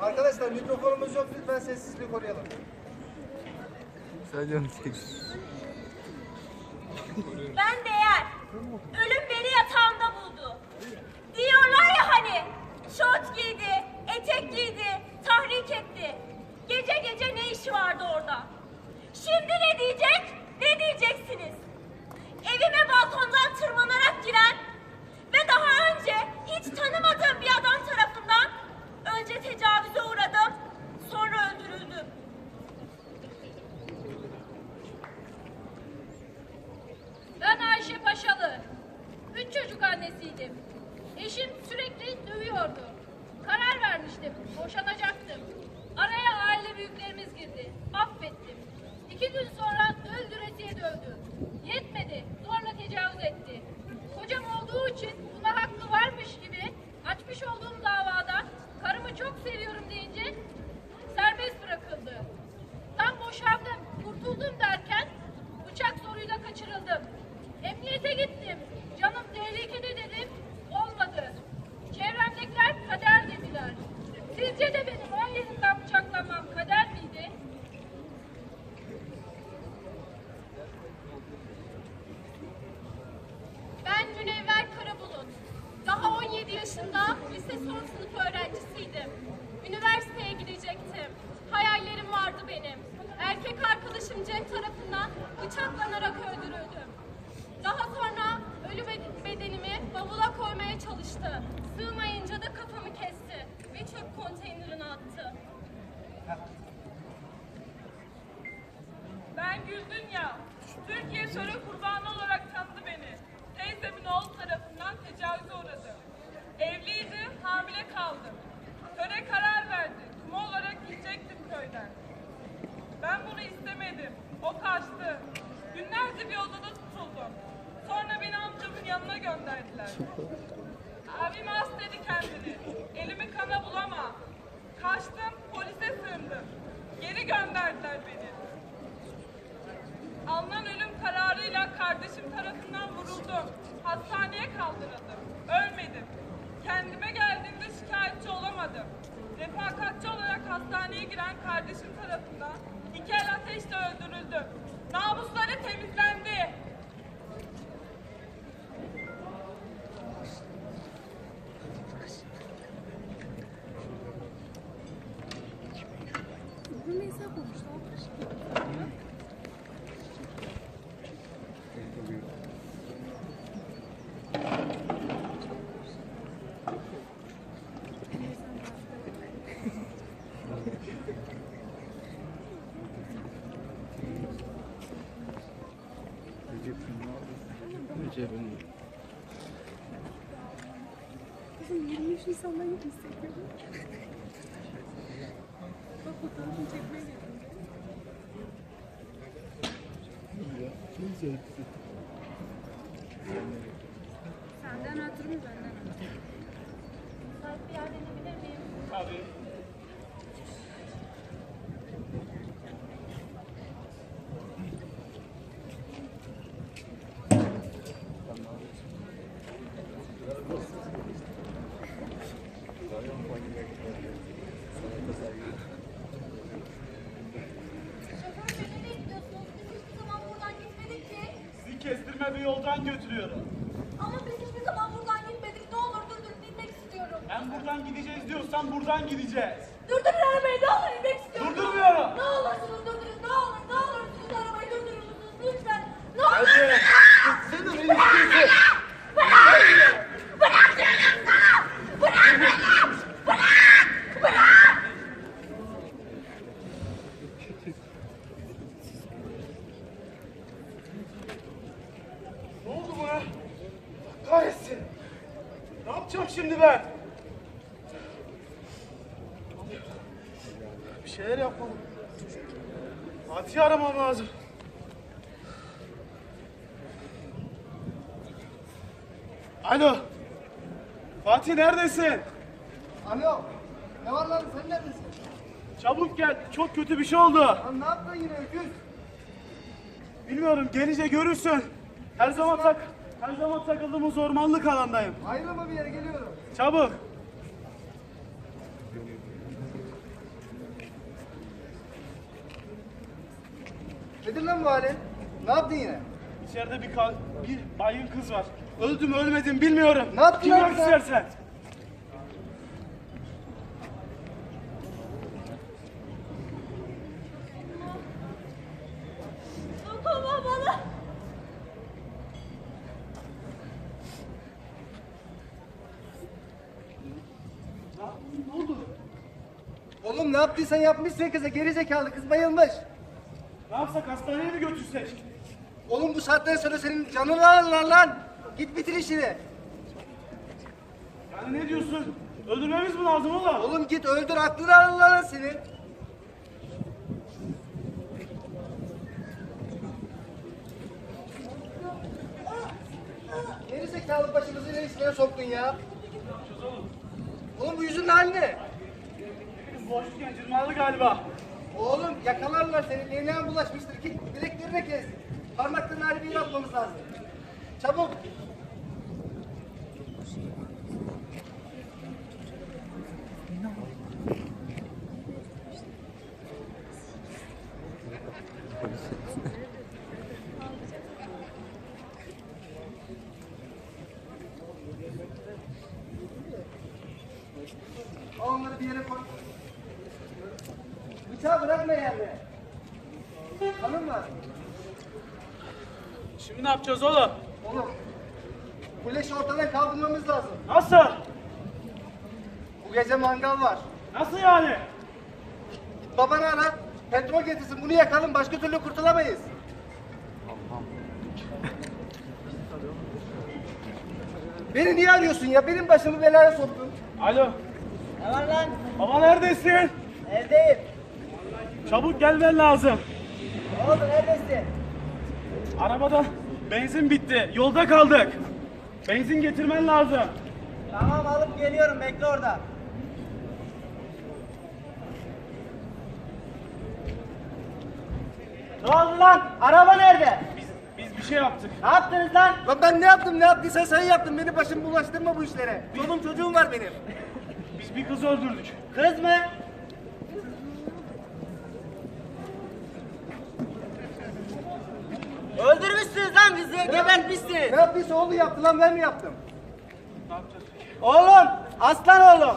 Arkadaşlar mikrofonumuz yok lütfen sessizliği koruyalım. Sadece. Ben değer. Ölüm beni yatağımda buldu. Diyorlar ya hani şort giydi, etek giydi, tahrik etti. Gece gece ne işi vardı orada? Şimdi ne diyecek? Ne diyeceksiniz? Evime balkondan tırmanarak giren daha önce hiç tanımadığım bir adam tarafından önce tecavüze uğradım, sonra öldürüldüm. Ben Ayşe Paşalı. Üç çocuk annesiydim. Eşim sürekli dövüyordu. Karar vermiştim. Boşanacaktım. Araya aile büyüklerimiz girdi. Affettim. İki gün sonra öldüresiye dövdü. Yetmedi. Zorla tecavüz etti. Kocam olduğu için varmış gibi açmış olduğum davada karımı çok seviyorum deyince serbest bırakıldı. Tam boşandım, kurtuldum derken bıçak zoruyla kaçırıldım. Emniyete gittim. Yaşında lise son sınıf öğrencisiydim. Üniversiteye gidecektim. Hayallerim vardı benim. Erkek arkadaşım Cem tarafından bıçaklanarak öldürüldüm. Daha sonra ölü bed- bedenimi bavula koymaya çalıştı. O kaçtı. Günlerce bir odada tutuldum. Sonra beni amcamın yanına gönderdiler. Abim as dedi kendini. Elimi kana bulama. Kaçtım, polise sığındım. Geri gönderdiler beni. Alınan ölüm kararıyla kardeşim tarafından vuruldum. Hastaneye kaldırıldım. Ölmedim. Kendime geldiğimde şikayetçi olamadım. Refakatçi olarak hastaneye giren kardeşim tarafından iki el ateşle öldürüldüm. Namusları temizlendi. Cebim. Kızım 23 Nisan'dan yok hissediyorum. Bak fotoğrafını çekmeye geldim. Senden benden hatırım. Müsait bir yer denebilir miyim? Şoför bey nereye gidiyorsunuz? Biz hiçbir zaman buradan gitmedik ki. Sizi kestirme bir yoldan götürüyorum. Ama biz hiçbir zaman buradan gitmedik. Ne olur durdurun inmek istiyorum. Ben buradan gideceğiz diyorsan buradan gideceğiz. Durdurun arabayı ne olur inmek istiyorum. Durdurmuyorum. Ne olursunuz durdurun ne olur ne olursunuz arabayı durdurun lütfen. Ne olur. Sen de beni istiyorsun. Ne oldu buna? Kahretsin. Ne yapacağım şimdi ben? Bir şeyler yapmalım. Fatih'i aramam lazım. Alo. Fatih neredesin? Alo. Ne var lan sen neredesin? Çabuk gel. Çok kötü bir şey oldu. Lan ne yaptın yine öküz? Bilmiyorum gelince görürsün. Her zaman tak Her zaman takıldığımız ormanlık alandayım. Ayrılma bir yere geliyorum. Çabuk. Nedir lan bu halin? Ne yaptın yine? İçeride bir, ka- bir baygın kız var. Öldüm ölmedim bilmiyorum. Ne yaptın Kim lan sen? istersen. Dokunma bana. Ne oldu? Oğlum ne yaptıysan yapmışsın kıza. Geri zekalı kız bayılmış. Ne yapsak hastaneye mi götürsek? Oğlum bu saatten sonra senin canını alırlar lan. Git bitir işini. Yani ne diyorsun? Öldürmemiz mi lazım oğlum? Oğlum git öldür aklını alırlar lan seni. Geri zekalı başımızı ne işlere soktun ya? Oğlum bu yüzün hali ne? Boşlukken cırmalı galiba. Oğlum yakalarlar seni. DNA bulaşmıştır. Git bileklerine kes. Parmaklarını harbi yapmamız lazım. Çabuk. Onları bir yere koy. Bıçağı bırakma yerde. Kanın var. Şimdi ne yapacağız oğlum? Oğlum. Bu leşi ortadan kaldırmamız lazım. Nasıl? Bu gece mangal var. Nasıl yani? Babanı ara. Petrol getirsin. Bunu yakalım. Başka türlü kurtulamayız. Beni niye arıyorsun ya? Benim başımı belaya soktun. Alo. Ne var lan? Baba neredesin? Evdeyim. Çabuk gelmen lazım. Ne oldu? Neredesin? Arabada benzin bitti. Yolda kaldık. Benzin getirmen lazım. Tamam alıp geliyorum. Bekle orada. Ne oldu lan? Araba nerede? Biz, biz bir şey yaptık. Ne yaptınız lan? Lan ben ne yaptım? Ne yaptıysan sen yaptın. Beni başım bulaştırma bu işlere. Çoluğum çocuğum var benim. Biz bir kız öldürdük. Kız mı? Kızı, gebertmişsiniz. Ne yaptıysa oğlu yaptı lan ben mi yaptım? Oğlum, aslan oğlum.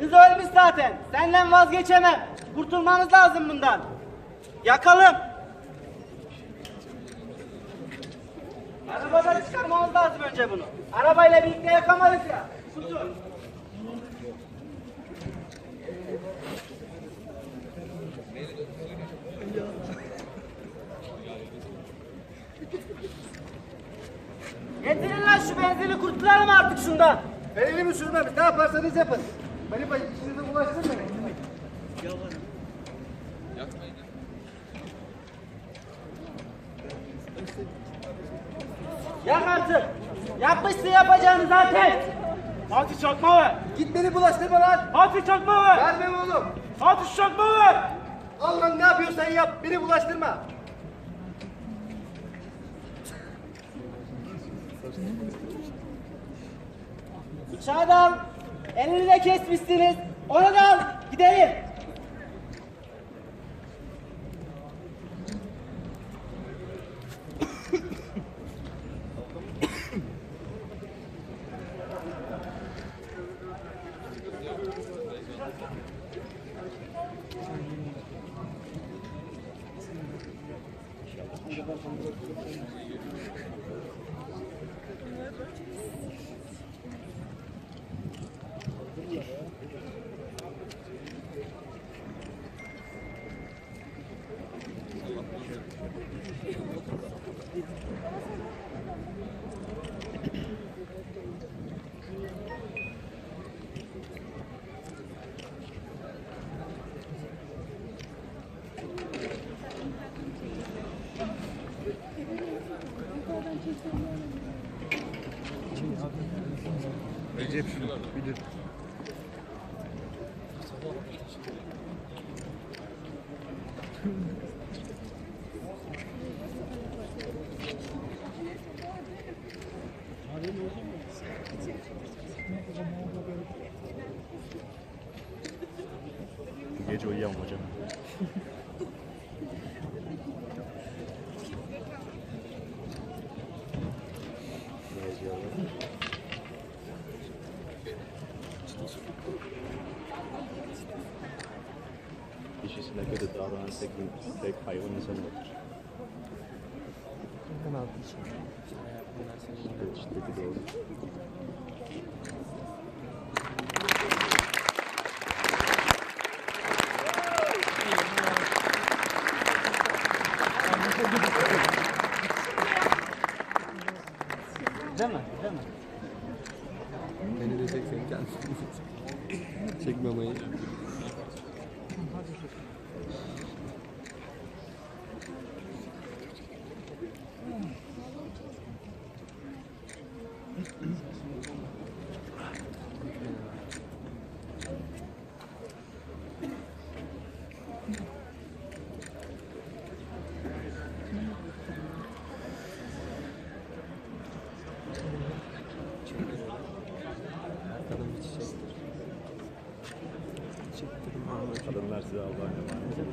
Kız ölmüş zaten. Senden vazgeçemem. Kurtulmanız lazım bundan. Yakalım. Arabadan çıkarmamız lazım önce bunu. Arabayla birlikte yakamayız ya. Tutun. Getirin lan şu benzini kurtulalım artık şundan. Ben elimi sürmem. Ne yaparsanız yapın. Beni baş, işinize bulaştırın beni. Yak artık. Yapmışsın yapacağını zaten. Fatih çakma ver. Git beni bulaştırma lan. Fatih çakma ver. Vermem oğlum. Fatih çakma ver. Al lan ne yapıyorsan yap. Beni bulaştırma. Bıçağı da. Elini de kesmişsiniz. Onu da. Gidelim. Recep Congratulations. tek, tek hayvan insan bakır. Ben altı için. İşte, işte, işte, işte, Merhabalar size Allah'a emanet.